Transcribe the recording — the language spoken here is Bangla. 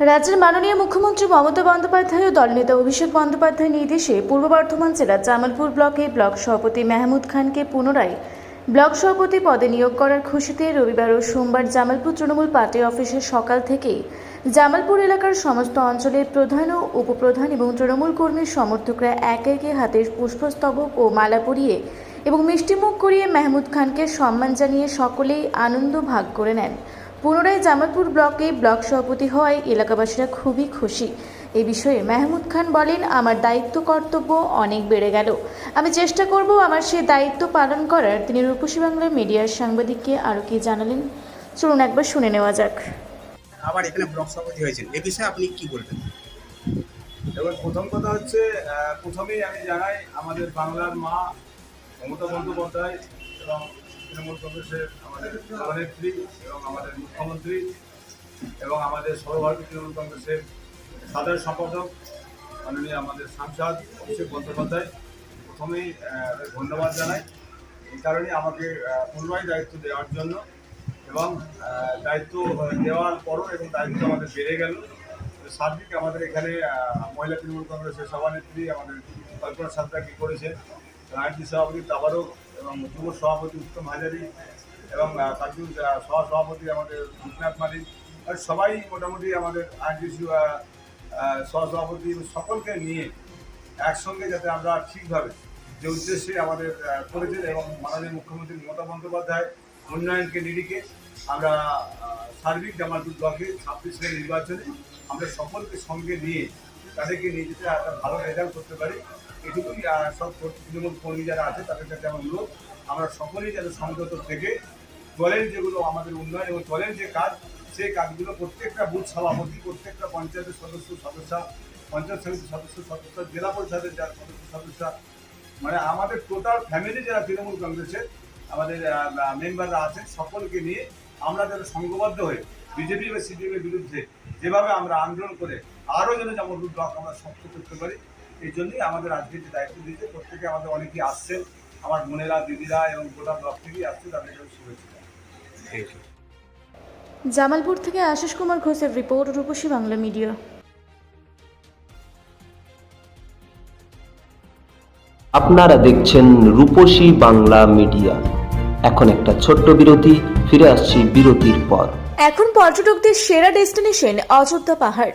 রাজ্যের মাননীয় মুখ্যমন্ত্রী মমতা বন্দ্যোপাধ্যায় ও দলনেতা অভিষেক বন্দ্যোপাধ্যায়ের নির্দেশে পূর্ব বর্ধমান জেলার জামালপুর ব্লকে ব্লক সভাপতি মেহমুদ খানকে পুনরায় ব্লক সভাপতি পদে নিয়োগ করার খুশিতে রবিবার ও সোমবার জামালপুর তৃণমূল পার্টি অফিসে সকাল থেকেই জামালপুর এলাকার সমস্ত অঞ্চলের প্রধান ও উপপ্রধান এবং তৃণমূল কর্মীর সমর্থকরা একে একে হাতে পুষ্পস্তবক ও মালা পরিয়ে এবং মিষ্টিমুখ করিয়ে মেহমুদ খানকে সম্মান জানিয়ে সকলেই আনন্দ ভাগ করে নেন। পুনরায় জামালপুর ব্লকে ব্লক সভাপতি হওয়ায় এলাকাবাসীরা খুবই খুশি। এ বিষয়ে মেহমুদ খান বলেন আমার দায়িত্ব কর্তব্য অনেক বেড়ে গেল। আমি চেষ্টা করব আমার সেই দায়িত্ব পালন করার। তিনি রূপসী বাংলা মিডিয়ার সাংবাদিককে আরও কি জানালেন? চলুন একবার শুনে নেওয়া যাক। আবার এখানে ব্লক সভাপতি হয়েছেন। এ বিষয়ে আপনি কি বলবেন? এবার প্রথম কথা হচ্ছে প্রথমেই আমি জানাই আমাদের বাংলার মা মমতা বন্দ্যোপাধ্যায় এবং তৃণমূল কংগ্রেসের আমাদের সভানেত্রী এবং আমাদের মুখ্যমন্ত্রী এবং আমাদের সর্বভারতীয় তৃণমূল কংগ্রেসের সাধারণ সম্পাদক, মাননীয় আমাদের সাংসদ অভিষেক বন্দ্যোপাধ্যায়। প্রথমেই ধন্যবাদ জানাই। এই কারণে আমাকে পুনরায় দায়িত্ব দেওয়ার জন্য এবং দায়িত্ব দেওয়ার পরও এবং দায়িত্ব আমাদের বেড়ে গেল। সার্বিক আমাদের এখানে মহিলা তৃণমূল কংগ্রেসের সভানেত্রী আমাদের কল্পনা সাঁতরা কী করেছে রাজনীতি সভাপতি তাবারক এবং যুব সভাপতি উত্তম হাজারি এবং আহ, সহ সভাপতি আমাদের রূপনাথ মালিক। সবাই মোটামুটি আমাদের আইনজীবী সহ সভাপতি সকলকে নিয়ে একসঙ্গে যাতে আমরা ঠিকভাবে যে উদ্দেশ্যে আমাদের করেছেন এবং মাননীয় মুখ্যমন্ত্রী মমতা বন্দ্যোপাধ্যায় উন্নয়নকে নিরিখে আমরা সার্বিক জামালপুর ব্লকে ছাব্বিশের নির্বাচনে আমরা সকলকে সঙ্গে নিয়ে তাদেরকে নিয়ে যেতে একটা ভালো রেজাল্ট করতে পারি। এটুকুই সব তৃণমূল কর্মী যারা আছে, তাদের কাছে আমার অনুরোধ। আমরা সকলেই যাতে সংযত থেকে দলের যেগুলো আমাদের উন্নয়ন এবং দলের যে কাজ, সেই কাজগুলো প্রত্যেকটা বুথ সভাপতি, প্রত্যেকটা পঞ্চায়েতের সদস্য সদস্য, পঞ্চায়েত সমিতির সদস্য সদস্য, জেলা পরিষদের যার সদস্য সদস্য মানে আমাদের টোটাল ফ্যামিলি যারা তৃণমূল কংগ্রেসের, আমাদের মেম্বাররা আছেন, সকলকে নিয়ে আমরা যেন সংঘবদ্ধ হয়ে বিজেপি বা সিপিএমের বিরুদ্ধে। যেভাবে আমরা আন্দোলন করে আরও যেন যেমন ব্লক আমরা শক্ত করতে পারি এই জন্যই আমাদের আজকে যে দায়িত্ব দিয়েছে প্রত্যেকে আমাদের অনেকেই আসছেন। আমার বোনেরা দিদিরা এবং গোটা ব্লক থেকেই আসছে তাদেরকে শুভেচ্ছা। জামালপুর থেকে আশিস কুমার ঘোষের রিপোর্ট রূপসী বাংলা মিডিয়া। আপনারা দেখছেন রূপসী বাংলা মিডিয়া। এখন একটা ছোট্ট বিরতি ফিরে আসছি বিরতির পর। এখন পর্যটকদের সেরা ডেস্টিনেশন অযোধ্যা পাহাড়।